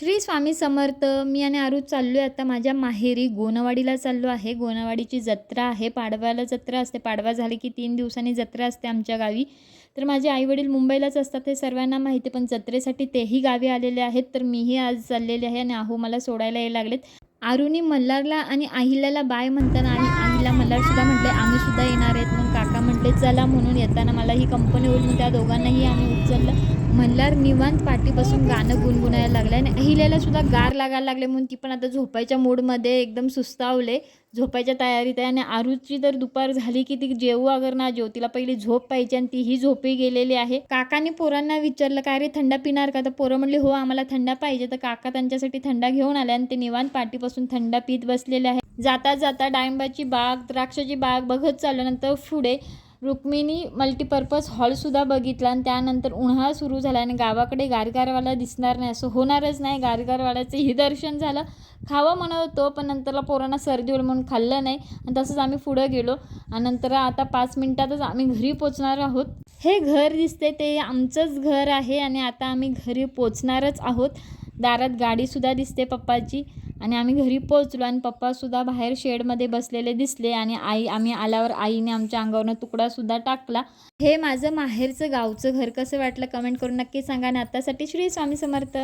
श्री स्वामी समर्थ मी आणि आरू चाललो आहे आता माझ्या माहेरी. गोनवाडीला चाललो आहे. गोनवाडीची जत्रा आहे. पाडव्याला जत्रा असते. पाडवा झाली की तीन दिवसांनी जत्रा असते आमच्या गावी. तर माझे आईवडील मुंबईलाच असतात हे सर्वांना माहिती पण जत्रेसाठी तेही गावी आलेले आहेत. तर मीही आज चाललेले आहे आणि आहो मला सोडायला यायला लागलेत. आरूनी मल्हारला आणि अहिल्याला बाय म्हणताना आणि आहिला मल्हारसुद्धा म्हटले आम्ही सुद्धा येणार आहेत. मग काका म्हटले चला म्हणून येताना मला ही कंपनी होईल. त्या दोघांनाही आम्ही उचललं. म्हणल्यावर निवांत पाठीपासून गाणं गुणगुणायला लागलं आणि अहिल्याला सुद्धा गार लागायला लागले म्हणून ती पण आता झोपायच्या मूडमध्ये एकदम सुस्तावले. झोपायच्या तयारीत आहे आणि आरूची तर दुपार झाली की ती जेवू अगर ना जेव तिला पहिली झोप पाहिजे आणि तीही झोपी गेलेली आहे. काकाने पोरांना विचारलं काय रे थंडा पिणार का? तर पोरं म्हणले हो आम्हाला थंडा पाहिजे. तर काका त्यांच्यासाठी थंडा घेऊन आले आणि ते निवांत पाठीपासून थंडा पित बसलेले आहे. जाता जाता डाळिंबाची बाग द्राक्षाची बाग बघत चालल्यानंतर पुढे रुक्मिणी मल्टीपर्पज हॉलसुद्धा बघितला आणि त्यानंतर उन्हाळा सुरू झाला आणि गावाकडे गारगारवाला दिसणार नाही. असं होणारच नाही. गारगारवाल्याचंही दर्शन झालं. खावं म्हणत होतो पण नंतरला पोरांना सर्दी होईल म्हणून खाल्लं नाही. आणि तसंच आम्ही पुढं गेलो. आणि नंतर आता पाच मिनटातच आम्ही घरी पोचणार आहोत. हे घर दिसते ते आमचंच घर आहे आणि आता आम्ही घरी पोचणारच आहोत. दारात गाडीसुद्धा दिसते पप्पाची. आणि आम्ही घरी पोचलो आणि पप्पासुद्धा बाहेर शेडमध्ये बसलेले दिसले आणि आई आम्ही आल्यावर आईने आमच्या अंगावरनं तुकडासुद्धा टाकला. हे माझं माहेरचं गावचं घर कसं वाटलं कमेंट करून नक्की सांगा आणि आतासाठी श्री स्वामी समर्थ.